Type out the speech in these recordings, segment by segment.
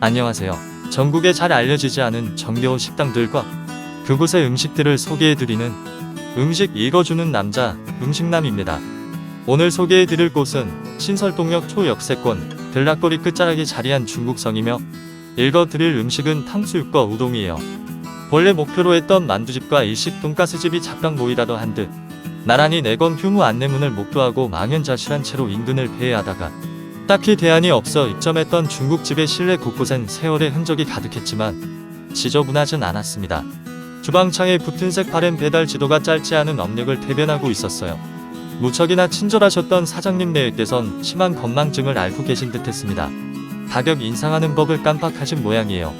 안녕하세요. 전국에 잘 알려지지 않은 정겨운 식당들과 그곳의 음식들을 소개해드리는 음식 읽어주는 남자 음식남입니다. 오늘 소개해드릴 곳은 신설동역 초역세권 들락거리 끝자락에 자리한 중국성이며 읽어드릴 음식은 탕수육과 우동이에요. 본래 목표로 했던 만두집과 일식 돈가스집이 잠깐 모이라도 한 듯 나란히 내건 휴무 안내문을 목도하고 망연자실한 채로 인근을 배회하다가 딱히 대안이 없어 입점했던 중국집의 실내 곳곳엔 세월의 흔적이 가득했지만 지저분하진 않았습니다. 주방창에 붙은 색 바랜 배달 지도가 짧지 않은 업력을 대변하고 있었어요. 무척이나 친절하셨던 사장님 내외께선 심한 건망증을 앓고 계신 듯했습니다. 가격 인상하는 법을 깜빡하신 모양이에요.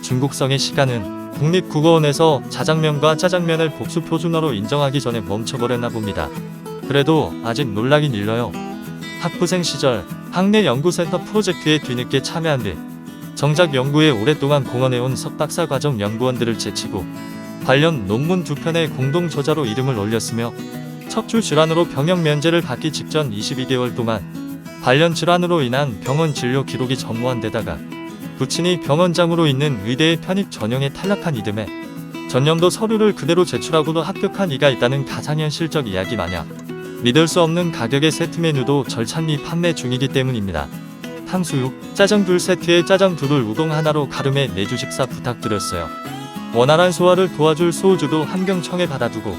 중국성의 시간은 국립국어원에서 자장면과 짜장면을 복수 표준어로 인정하기 전에 멈춰버렸나 봅니다. 그래도 아직 놀라긴 일러요. 학부생 시절 학내 연구센터 프로젝트에 뒤늦게 참여한 뒤 정작 연구에 오랫동안 공헌해온 석박사 과정 연구원들을 제치고 관련 논문 두 편의 공동 저자로 이름을 올렸으며 척추 질환으로 병역 면제를 받기 직전 22개월 동안 관련 질환으로 인한 병원 진료 기록이 전무한 데다가 부친이 병원장으로 있는 의대의 편입 전형에 탈락한 이듬해 전년도 서류를 그대로 제출하고도 합격한 이가 있다는 가상현실적 이야기 마냥 믿을 수 없는 가격의 세트 메뉴도 절찬리 판매 중이기 때문입니다. 탕수육, 짜장 둘 세트에 짜장 둘을 우동 하나로 가름해 내주 식사 부탁드렸어요. 원활한 소화를 도와줄 소주도 한병 청에 받아두고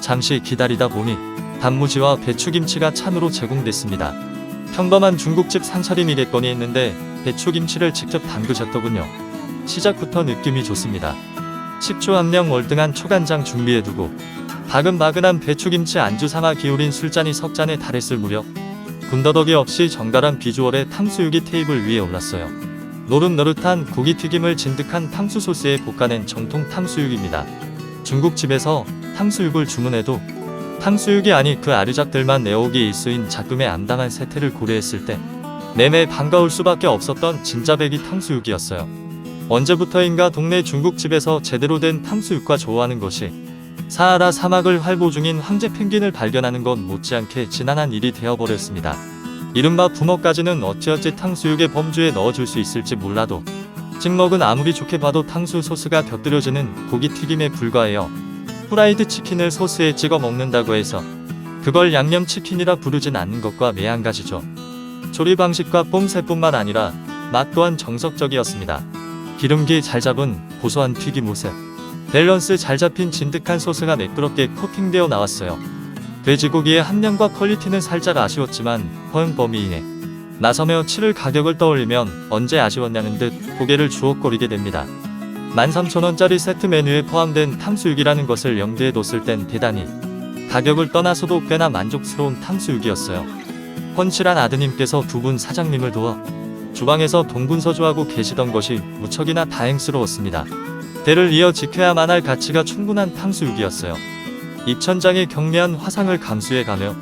잠시 기다리다 보니 단무지와 배추김치가 찬으로 제공됐습니다. 평범한 중국집 상차림이겠거니 했는데 배추김치를 직접 담그셨더군요. 시작부터 느낌이 좋습니다. 식초 함량 월등한 초간장 준비해두고 바근바근한 배추김치 안주 삼아 기울인 술잔이 석 잔에 달했을 무렵 군더더기 없이 정갈한 비주얼의 탕수육이 테이블 위에 올랐어요. 노릇노릇한 고기튀김을 진득한 탕수 소스에 볶아낸 정통 탕수육입니다. 중국집에서 탕수육을 주문해도 탕수육이 아니 그 아류작들만 내오기 일수인 작금의 암담한 세태를 고려했을 때 내내 반가울 수밖에 없었던 진짜 배기 탕수육이었어요. 언제부터인가 동네 중국집에서 제대로 된 탕수육과 좋아하는 것이 사하라 사막을 활보 중인 황제 펭귄을 발견하는 것 못지않게 지난한 일이 되어버렸습니다. 이른바 부먹까지는 어찌어찌 탕수육의 범주에 넣어줄 수 있을지 몰라도 찍먹은 아무리 좋게 봐도 탕수 소스가 곁들여지는 고기 튀김에 불과해요. 후라이드 치킨을 소스에 찍어 먹는다고 해서 그걸 양념 치킨이라 부르진 않는 것과 매한가지죠. 조리 방식과 뽐새뿐만 아니라 맛 또한 정석적이었습니다. 기름기 잘 잡은 고소한 튀김 모습. 밸런스 잘 잡힌 진득한 소스가 매끄럽게 코팅되어 나왔어요. 돼지고기의 함량과 퀄리티는 살짝 아쉬웠지만 이내. 나서며 치를 가격을 떠올리면 언제 아쉬웠냐는 듯 고개를 주옥거리게 됩니다. 13,000원짜리 세트 메뉴에 포함된 탕수육이라는 것을 염두에 뒀을 땐 대단히 가격을 떠나서도 꽤나 만족스러운 탕수육이었어요. 훤칠한 아드님께서 두 분 사장님을 도와 주방에서 동분서주하고 계시던 것이 무척이나 다행스러웠습니다. 대를 이어 지켜야만 할 가치가 충분한 탕수육이었어요. 입천장의 경미한 화상을 감수해 가며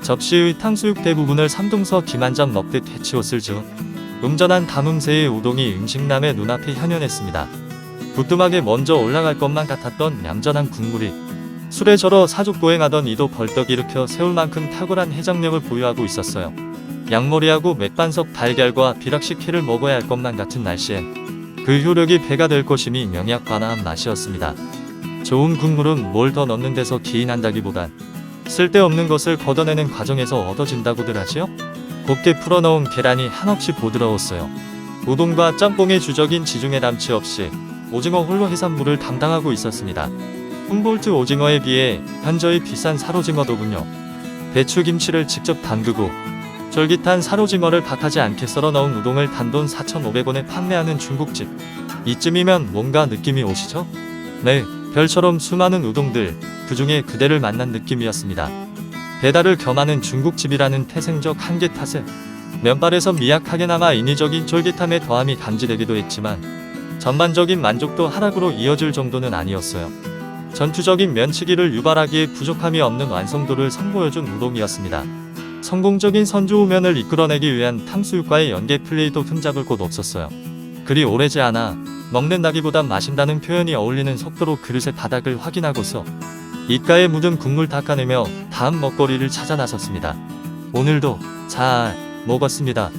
접시의 탕수육 대부분을 삼동서 김한점 먹듯 해치웠을 즈음 음전한 담음새의 우동이 음식남의 눈앞에 현현했습니다. 부뚜막에 먼저 올라갈 것만 같았던 얌전한 국물이 술에 절어 사족보행하던 이도 벌떡 일으켜 세울 만큼 탁월한 해장력을 보유하고 있었어요. 양머리하고 맥반석 달걀과 비락식회를 먹어야 할 것만 같은 날씨엔 그 효력이 배가 될 것임이 명약관화한 맛이었습니다. 좋은 국물은 뭘 더 넣는 데서 기인한다기보단 쓸데없는 것을 걷어내는 과정에서 얻어진다고들 하지요? 곱게 풀어넣은 계란이 한없이 부드러웠어요. 우동과 짬뽕의 주적인 지중해 남치 없이 오징어 홀로 해산물을 담당하고 있었습니다. 훔볼트 오징어에 비해 현저히 비싼 살오징어더군요. 배추김치를 직접 담그고 쫄깃한 살오징어를 박하지 않게 썰어 넣은 우동을 단돈 4,500원에 판매하는 중국집. 이쯤이면 뭔가 느낌이 오시죠? 네, 별처럼 수많은 우동들, 그 중에 그대를 만난 느낌이었습니다. 배달을 겸하는 중국집이라는 태생적 한계 탓에 면발에서 미약하게나마 인위적인 쫄깃함의 더함이 감지되기도 했지만 전반적인 만족도 하락으로 이어질 정도는 아니었어요. 전투적인 면치기를 유발하기에 부족함이 없는 완성도를 선보여준 우동이었습니다. 성공적인 선주 우면을 이끌어내기 위한 탕수육과의 연계 플레이도 흠잡을 곳 없었어요. 그리 오래지 않아 먹는다기보단 마신다는 표현이 어울리는 속도로 그릇의 바닥을 확인하고서 입가에 묻은 국물 닦아내며 다음 먹거리를 찾아 나섰습니다. 오늘도 잘 먹었습니다.